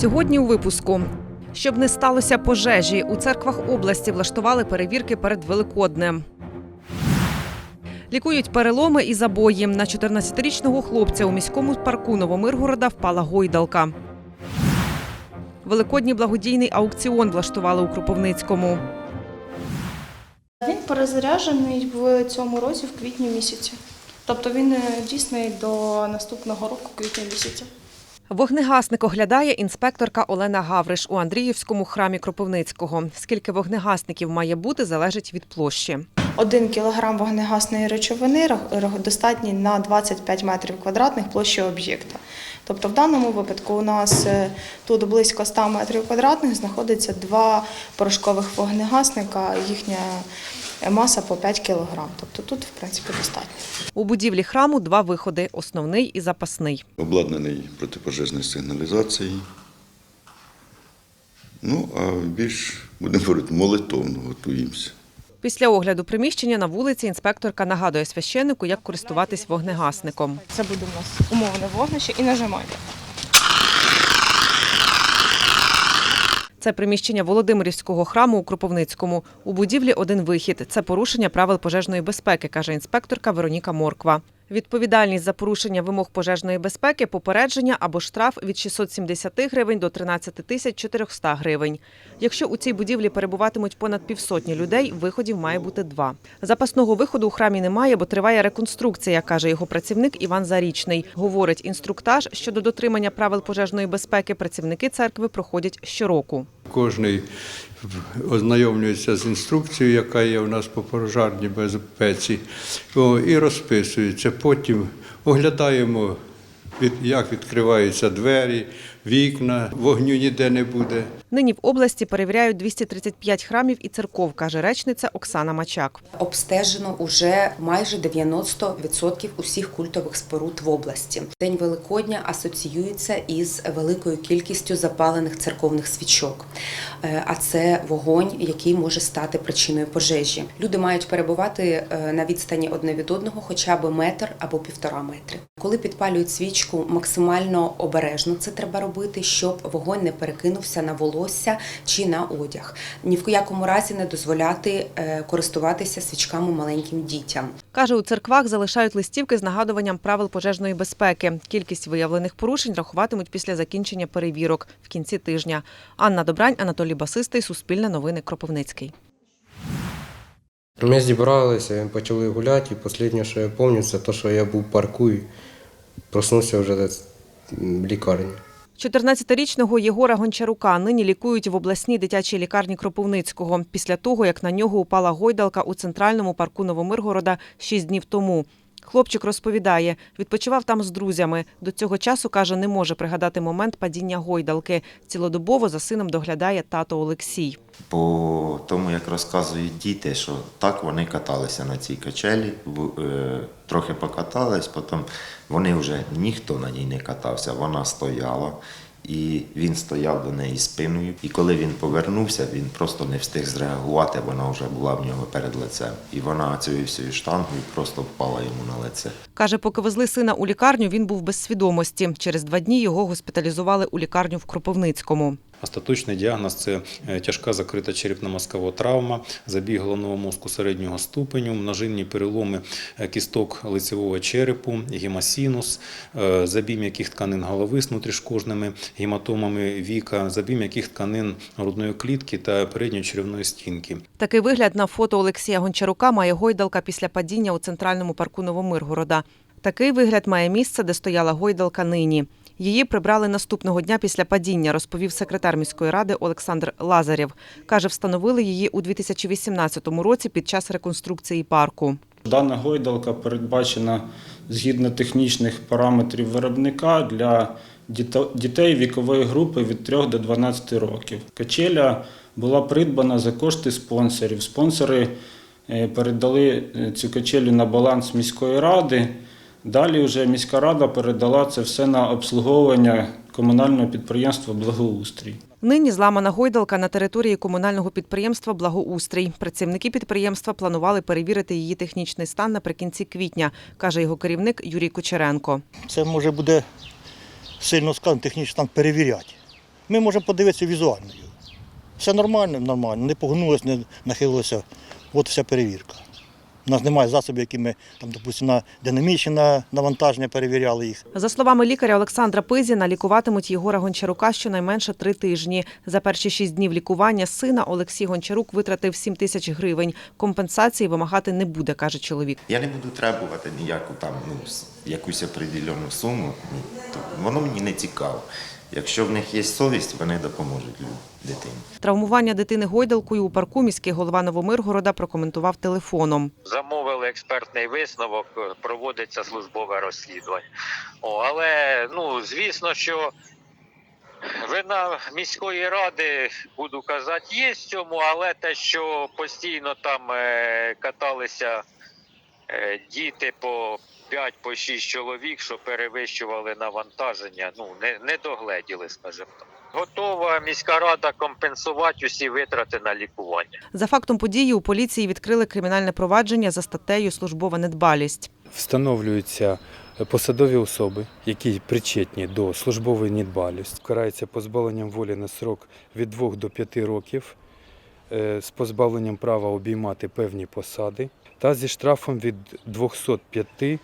Сьогодні у випуску. Щоб не сталося пожежі, у церквах області влаштували перевірки перед Великоднем. Лікують переломи і забої. На 14-річного хлопця у міському парку Новомиргорода впала гойдалка. Великодній благодійний аукціон влаштували у Кропивницькому. Він перезаряджений в цьому році в квітні місяці. Тобто він е, дійсний до наступного року, квітня місяця. Вогнегасник оглядає інспекторка Олена Гавриш у Андріївському храмі Кропивницького. Скільки вогнегасників має бути, залежить від площі. Один кілограм вогнегасної речовини достатній на 25 метрів квадратних площі об'єкта. Тобто в даному випадку у нас е, тут близько 100 метрів квадратних знаходиться два порошкових вогнегасника, їхня маса по 5 кілограм. Тобто тут, в принципі, достатньо. У будівлі храму два виходи основний і запасний. обладнаний протипожежною сигналізацією. Ну, а більш, будемо говорити, молитовно готуємося. Після огляду приміщення на вулиці інспекторка нагадує священнику, як користуватись вогнегасником. Це буде у нас умовне вогнище і нажимайте. Це приміщення Володимирівського храму у Кропивницькому. У будівлі один вихід. Це порушення правил пожежної безпеки, каже інспекторка Вероніка Морква. Відповідальність за порушення вимог пожежної безпеки, попередження або штраф від 670 гривень до 13 тисяч 400 гривень. Якщо у цій будівлі перебуватимуть понад півсотні людей, виходів має бути два. Запасного виходу у храмі немає, бо триває реконструкція, каже його працівник Іван Зарічний. Говорить, інструктаж щодо дотримання правил пожежної безпеки працівники церкви проходять щороку. Кожний ознайомлюється з інструкцією, яка є у нас по пожежній безпеці, і розписується. Потім оглядаємо, як відкриваються двері, вікна, вогню ніде не буде. Нині в області перевіряють 235 храмів і церков, каже речниця Оксана Мачак. Обстежено уже майже 90% усіх культових споруд в області. День Великодня асоціюється із великою кількістю запалених церковних свічок. Е, А це вогонь, який може стати причиною пожежі. Люди мають перебувати е, на відстані одне від одного, хоча б метр або півтора метри. Коли підпалюють свічку, максимально обережно це треба робити, щоб вогонь не перекинувся на волосся чи на одяг. Ні в якому разі не дозволяти е, користуватися свічками маленьким дітям. Каже, у церквах залишають листівки з нагадуванням правил пожежної безпеки. Кількість виявлених порушень рахуватимуть після закінчення перевірок в кінці тижня. Анна Добрань, Анатолій Басистий, Суспільне новини, Кропивницький. Ми зібралися, почали гуляти, і останнє, що я пам'ятаю, це те, що я був в парку і проснувся вже в лікарні. 14-річного Єгора Гончарука нині лікують в обласній дитячій лікарні Кропивницького після того, як на нього упала гойдалка у центральному парку Новомиргорода шість днів тому. Хлопчик розповідає, відпочивав там з друзями. До цього часу каже, не може пригадати момент падіння гойдалки. Цілодобово за сином доглядає тато Олексій. По тому, як розказують діти, що так вони каталися на цій качелі, е, трохи покатались, потім вони вже ніхто на ній не катався, вона стояла. І він стояв до неї спиною. І коли він повернувся, він просто не встиг зреагувати, вона вже була в нього перед лицем. І вона цією всією штангою просто впала йому на лице. Каже, поки везли сина у лікарню, він був без свідомості. Через два дні його госпіталізували у лікарню в Кропивницькому. Остаточний діагноз це е, тяжка закрита черепно-мозкова травма, забій головного мозку середнього ступеню, множинні переломи е, кісток лицевого черепу, гемосінус, е, забій м'яких тканин голови з внутрішкожними гематомами віка, забій м'яких тканин грудної клітки та передньої черевної стінки. Такий вигляд на фото Олексія Гончарука має гойдалка після падіння у центральному парку Новомиргорода. Такий вигляд має місце, де стояла гойдалка нині. Її прибрали наступного дня після падіння, розповів секретар міської ради Олександр Лазарєв. Каже, встановили її у 2018 році під час реконструкції парку. Дана гойдалка передбачена згідно технічних параметрів виробника для дітей вікової групи від 3 до 12 років. Качеля була придбана за кошти спонсорів. Спонсори е, передали е, цю качелю на баланс міської ради. Далі вже міська рада передала це все на обслуговування комунального підприємства Благоустрій. Нині зламана гойдалка на території комунального підприємства Благоустрій. Працівники підприємства планували перевірити її технічний стан наприкінці квітня, каже його керівник Юрій Кучеренко. Це може буде сильно складно технічно там перевіряти. Ми можемо подивитися візуально. Все нормально, нормально, не погнулося, не нахилилося. От вся перевірка. У нас немає засобів, які ми там, допустимо, на динамічні на- навантаження перевіряли їх. За словами лікаря Олександра Пизіна, лікуватимуть Єгора Гончарука щонайменше три тижні. За перші шість днів лікування сина Олексій Гончарук витратив 7 тисяч гривень. Компенсації вимагати не буде, каже чоловік. Я не буду требувати ніяку там ну, якусь определену суму. Ні, воно мені не цікаво. Якщо в них є совість, вони допоможуть дитині. Травмування дитини гойдалкою у парку міський голова Новомиргорода прокоментував телефоном. замовили експертний висновок, проводиться службове розслідування. О, але ну звісно, що вина міської ради, буду казати, є в цьому, але те, що постійно там е, каталися діти по 5 по 6 чоловік, що перевищували навантаження, ну не, не догледіли, скажімо так. Готова міська рада компенсувати усі витрати на лікування. За фактом події у поліції відкрили кримінальне провадження за статтею Службова недбалість. Встановлюються посадові особи, які причетні до службової недбалості. Карається позбавленням волі на срок від 2 до 5 років е, з позбавленням права обіймати певні посади та зі штрафом від 205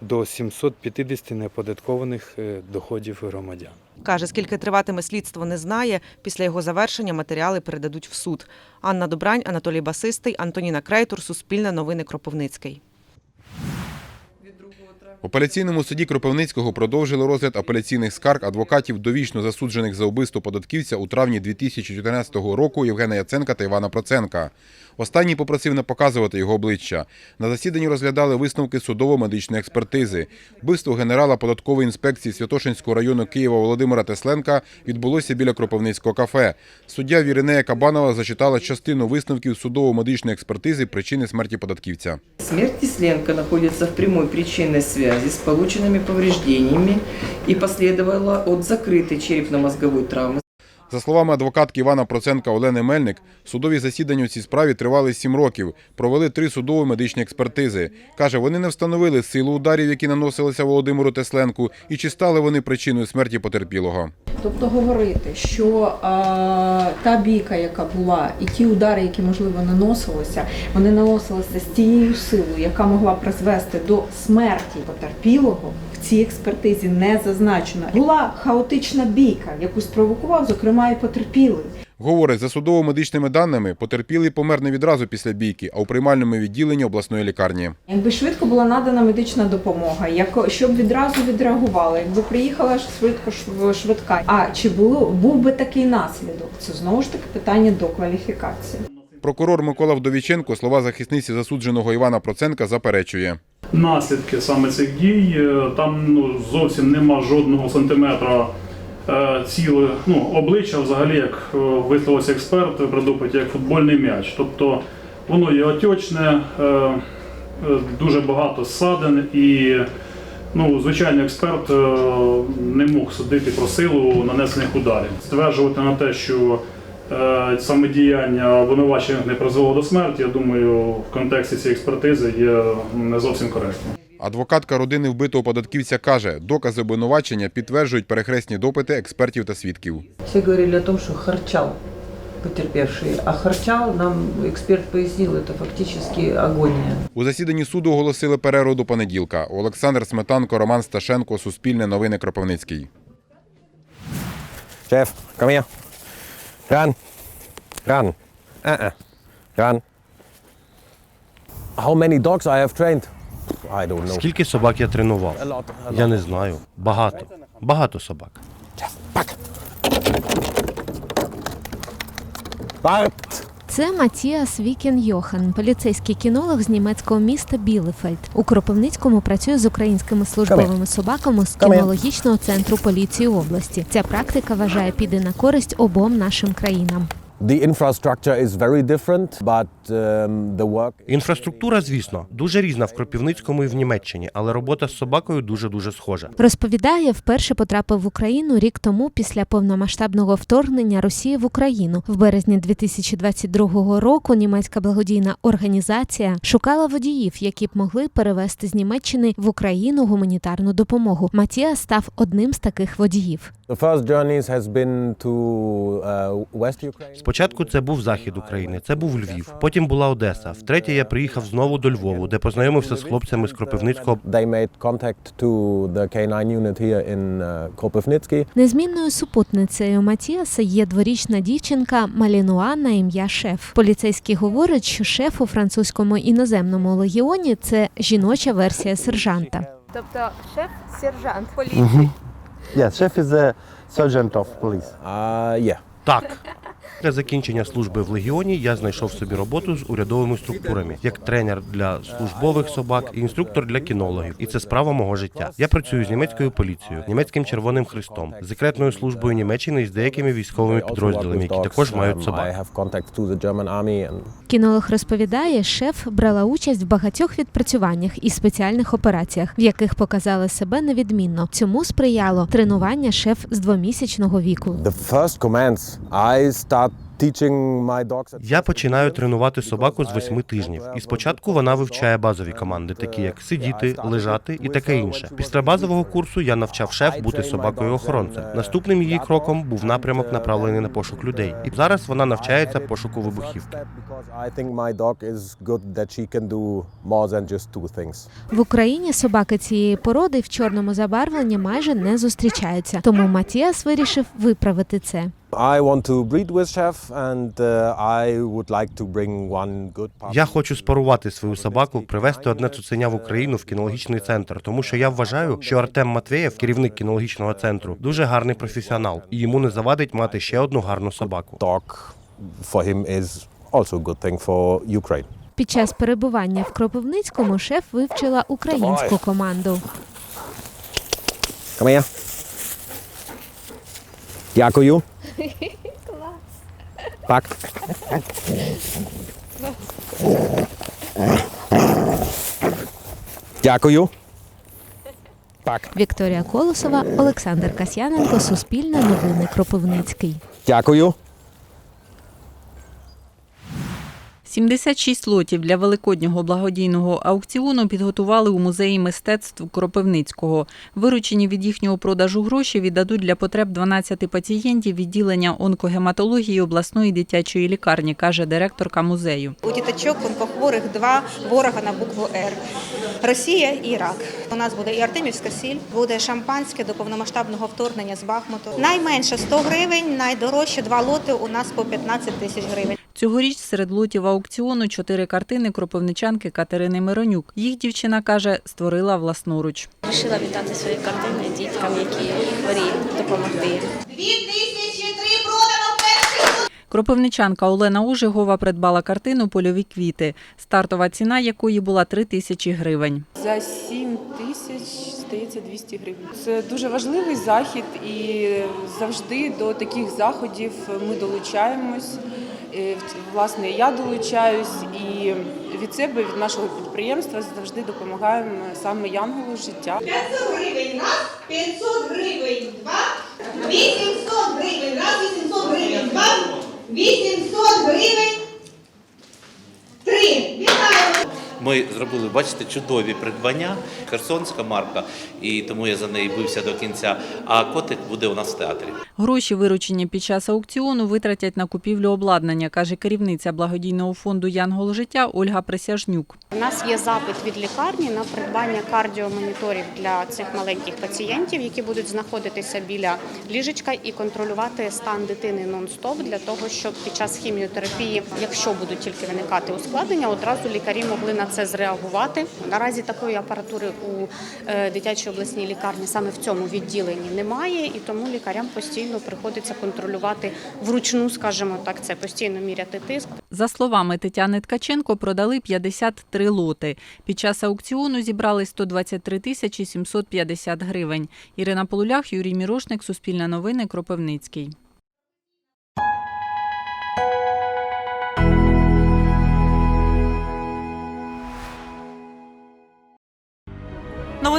до 750 неоподаткованих е, доходів громадян. Каже, скільки триватиме слідство, не знає. Після його завершення матеріали передадуть в суд. Анна Добрань, Анатолій Басистий, Антоніна Крейтур, Суспільне новини Кропивницький. В апеляційному суді Кропивницького продовжили розгляд апеляційних скарг адвокатів довічно засуджених за вбивство податківця у травні 2014 року Євгена Яценка та Івана Проценка. Останній попросив не показувати його обличчя. На засіданні розглядали висновки судово-медичної експертизи. Вбивство генерала податкової інспекції Святошинського району Києва Володимира Тесленка відбулося біля Кропивницького кафе. Суддя Віринея Кабанова зачитала частину висновків судово-медичної експертизи причини смерті податківця. Смерть Тесленко находится в прямой причинной связи с полученными повреждениями и последовала от закрытой черепно-мозговой травмы. За словами адвокатки Івана Проценка Олени Мельник, судові засідання у цій справі тривали сім років. Провели три судово медичні експертизи. Каже, вони не встановили силу ударів, які наносилися Володимиру Тесленку, і чи стали вони причиною смерті потерпілого. Тобто говорити, що а, та бійка, яка була, і ті удари, які можливо наносилися, вони наносилися з тією силою, яка могла призвести до смерті потерпілого. Цій експертизі не зазначено. Була хаотична бійка, яку спровокував, зокрема, і потерпілий. Говорить, за судово-медичними даними, потерпілий помер не відразу після бійки, а у приймальному відділенні обласної лікарні. Якби швидко була надана медична допомога, як щоб відразу відреагували, якби приїхала швидко швидка. А чи було був би такий наслідок? Це знову ж таки питання до кваліфікації. Прокурор Микола Вдовіченко слова захисниці засудженого Івана Проценка заперечує. наслідки саме цих дій. Е, Там ну, зовсім нема жодного сантиметра е, ціле ну, обличчя, взагалі, як е, висловився експерт при як футбольний м'яч. Тобто воно є отечне, е, е, дуже багато ссадин і. Ну, звичайно, експерт не мог судити про силу нанесених ударів. Стверджувати на те, що саме діяння обвинувачених не призвело до смерті, я думаю, в контексті цієї експертизи є не зовсім коректним. Адвокатка родини вбитого податківця каже, докази обвинувачення підтверджують перехресні допити експертів та свідків. Все говорили о том, что харчал потерпевший, а харчал, нам эксперт пояснил, это фактически агония. У засіданні суду оголосили перерву до понеділка. Олександр Сметанко, Роман Сташенко, Суспільне новини Кропивницький. Chef, come Run. Run. Uh-uh. Ran. How many dogs I have trained? I don't know. Скільки собак я тренував? A lot, a lot. Я не знаю. Багато. Багато собак. Just back. Bart. Це Матіас Вікін Йохан, поліцейський кінолог з німецького міста Білефельд. У Кропивницькому працює з українськими службовими собаками з кінологічного центру поліції області. Ця практика вважає піде на користь обом нашим країнам. The infrastructure is very different, but um, the work Інфраструктура, звісно, дуже різна в Кропівницькому і в Німеччині, але робота з собакою дуже дуже схожа. Розповідає, вперше потрапив в Україну рік тому після повномасштабного вторгнення Росії в Україну. В березні 2022 року німецька благодійна організація шукала водіїв, які б могли перевезти з Німеччини в Україну гуманітарну допомогу. Матіа став одним з таких водіїв. the Спочатку це був захід України, це був Львів, потім була Одеса. Втретє я приїхав знову до Львову, де познайомився з хлопцями з Кропивницького. They made contact to the K9 unit here in uh. Незмінною супутницею Матіаса є дворічна дівчинка Малінуа на ім'я Шеф. Поліцейські говорять, що шеф у французькому іноземному легіоні це жіноча версія сержанта. Тобто шеф сержант Yes, chef is the sergeant of police. Uh, yeah. Так. Після закінчення служби в легіоні я знайшов собі роботу з урядовими структурами як тренер для службових собак і інструктор для кінологів. І це справа мого життя. Я працюю з німецькою поліцією, німецьким Червоним Хрестом, секретною службою Німеччини і з деякими військовими підрозділами, які також мають собак. Кінолог розповідає, шеф брала участь в багатьох відпрацюваннях і спеціальних операціях, в яких показали себе невідмінно. Цьому сприяло тренування шеф з двомісячного віку. the first commands I start Я починаю тренувати собаку з восьми тижнів, і спочатку вона вивчає базові команди, такі як сидіти, лежати і таке інше. Після базового курсу я навчав шеф бути собакою охоронцем. Наступним її кроком був напрямок, направлений на пошук людей. І зараз вона навчається пошуку вибухівки. В Україні собаки цієї породи в чорному забарвленні майже не зустрічаються. Тому Матіас вирішив виправити це. I want to breed with chef and uh, I would like to bring one good puppy. Я хочу спарувати свою собаку, привезти одне цуценя в Україну в кінологічний центр, тому що я вважаю, що Артем Матвєєв, керівник кінологічного центру, дуже гарний професіонал, і йому не завадить мати ще одну гарну собаку. Dog for him is also a good thing for Ukraine. Під час перебування в Кропивницькому шеф вивчила українську команду. Come Дякую. Так. Дякую. Так. Вікторія Колосова, Олександр Касьяненко, Суспільне новини Кропивницький. Дякую. 76 лотів для великоднього благодійного аукціону підготували у музеї мистецтв Кропивницького. Виручені від їхнього продажу гроші віддадуть для потреб 12 пацієнтів відділення онкогематології обласної дитячої лікарні, каже директорка музею. У діточок онкохворих два ворога на букву Р. Росія і Ірак. У нас буде і Артемівська сіль, буде шампанське до повномасштабного вторгнення з Бахмуту. Найменше 100 гривень, найдорожче два лоти у нас по 15 тисяч гривень. Цьогоріч серед лотів аукціону чотири картини кропивничанки Катерини Миронюк. Їх дівчина каже, створила власноруч. Рішила віддати свої картини діткам, які хворі, допомогти їм. Кропивничанка Олена Ужигова придбала картину Польові квіти, стартова ціна якої була 3 тисячі гривень. За 7 тисяч, здається, 200 гривень. Це дуже важливий захід, і завжди до таких заходів ми долучаємось. Е, Власне, я долучаюсь і від себе, від нашого підприємства завжди допомагаємо саме янголу життя. 500 гривень раз, 500 гривень два, 800 гривень раз, 800 гривень два, 800 гривень три. Вітаю! Ми зробили, бачите, чудові придбання, херсонська марка, і тому я за неї бився до кінця. А котик буде у нас в театрі. Гроші, виручені під час аукціону, витратять на купівлю обладнання, каже керівниця благодійного фонду Янгол життя Ольга Присяжнюк. У нас є запит від лікарні на придбання кардіомоніторів для цих маленьких пацієнтів, які будуть знаходитися біля ліжечка і контролювати стан дитини нон-стоп для того, щоб під час хіміотерапії, якщо будуть тільки виникати ускладнення, одразу лікарі могли на це зреагувати. Наразі такої апаратури у е, дитячій обласній лікарні саме в цьому відділенні немає, і тому лікарям постійно приходиться контролювати вручну, скажімо так, це постійно міряти тиск. За словами Тетяни Ткаченко, продали 53 лоти. Під час аукціону зібрали 123 тисячі 750 гривень. Ірина Полулях, Юрій Мірошник, Суспільне новини, Кропивницький.